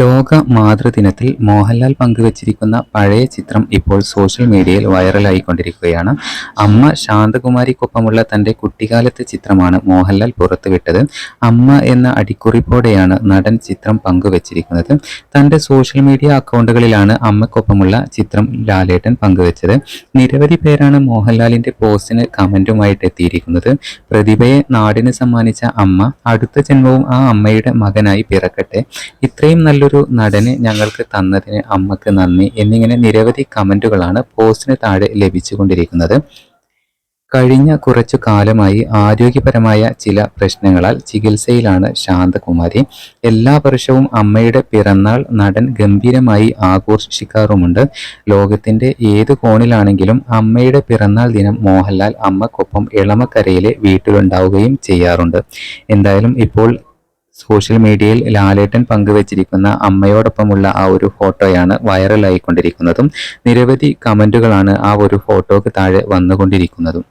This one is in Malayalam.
ലോക മാതൃദിനത്തിൽ മോഹൻലാൽ പങ്കുവച്ചിരിക്കുന്ന പഴയ ചിത്രം ഇപ്പോൾ സോഷ്യൽ മീഡിയയിൽ വൈറലായിക്കൊണ്ടിരിക്കുകയാണ്. അമ്മ ശാന്തകുമാരിക്കൊപ്പമുള്ള തന്റെ കുട്ടിക്കാലത്തെ ചിത്രമാണ് മോഹൻലാൽ പുറത്തുവിട്ടത്. അമ്മ എന്ന അടിക്കുറിപ്പോടെയാണ് നടൻ ചിത്രം പങ്കുവച്ചിരിക്കുന്നത്. തന്റെ സോഷ്യൽ മീഡിയ അക്കൗണ്ടുകളിലാണ് അമ്മക്കൊപ്പമുള്ള ചിത്രം ലാലേട്ടൻ പങ്കുവച്ചത്. നിരവധി പേരാണ് മോഹൻലാലിന്റെ പോസ്റ്റിന് കമന്റുമായിട്ട് എത്തിയിരിക്കുന്നത്. പ്രതിഭയെ നാടിന് സമ്മാനിച്ച അമ്മ അടുത്ത ജന്മവും ആ അമ്മയുടെ മകനായി പിറക്കട്ടെ. ഇത്രയും നല്ലൊരു നടനെ ഞങ്ങൾക്ക് തന്നതിന് അമ്മയ്ക്ക് നന്ദി എന്നിങ്ങനെ നിരവധി കമന്റുകളാണ് പോസ്റ്റിന് താഴെ ലഭിച്ചുകൊണ്ടിരിക്കുന്നത്. കഴിഞ്ഞ കുറച്ചു കാലമായി ആരോഗ്യപരമായ ചില പ്രശ്നങ്ങളാൽ ചികിത്സയിലാണ് ശാന്തകുമാരി. എല്ലാ വർഷവും അമ്മയുടെ പിറന്നാൾ നടൻ ഗംഭീരമായി ആഘോഷിക്കാറുമുണ്ട്. ലോകത്തിന്റെ ഏത് കോണിലാണെങ്കിലും അമ്മയുടെ പിറന്നാൾ ദിനം മോഹൻലാൽ അമ്മക്കൊപ്പം ഇളമക്കരയിലെ വീട്ടിലുണ്ടാവുകയും ചെയ്യാറുണ്ട്. എന്തായാലും ഇപ്പോൾ സോഷ്യൽ മീഡിയയിൽ ലാലേട്ടൻ പങ്കുവച്ചിരിക്കുന്ന അമ്മയോടൊപ്പമുള്ള ആ ഒരു ഫോട്ടോയാണ് വൈറലായിക്കൊണ്ടിരിക്കുന്നതും. നിരവധി കമന്റുകളാണ് ആ ഒരു ഫോട്ടോക്ക് താഴെ വന്നുകൊണ്ടിരിക്കുന്നതും.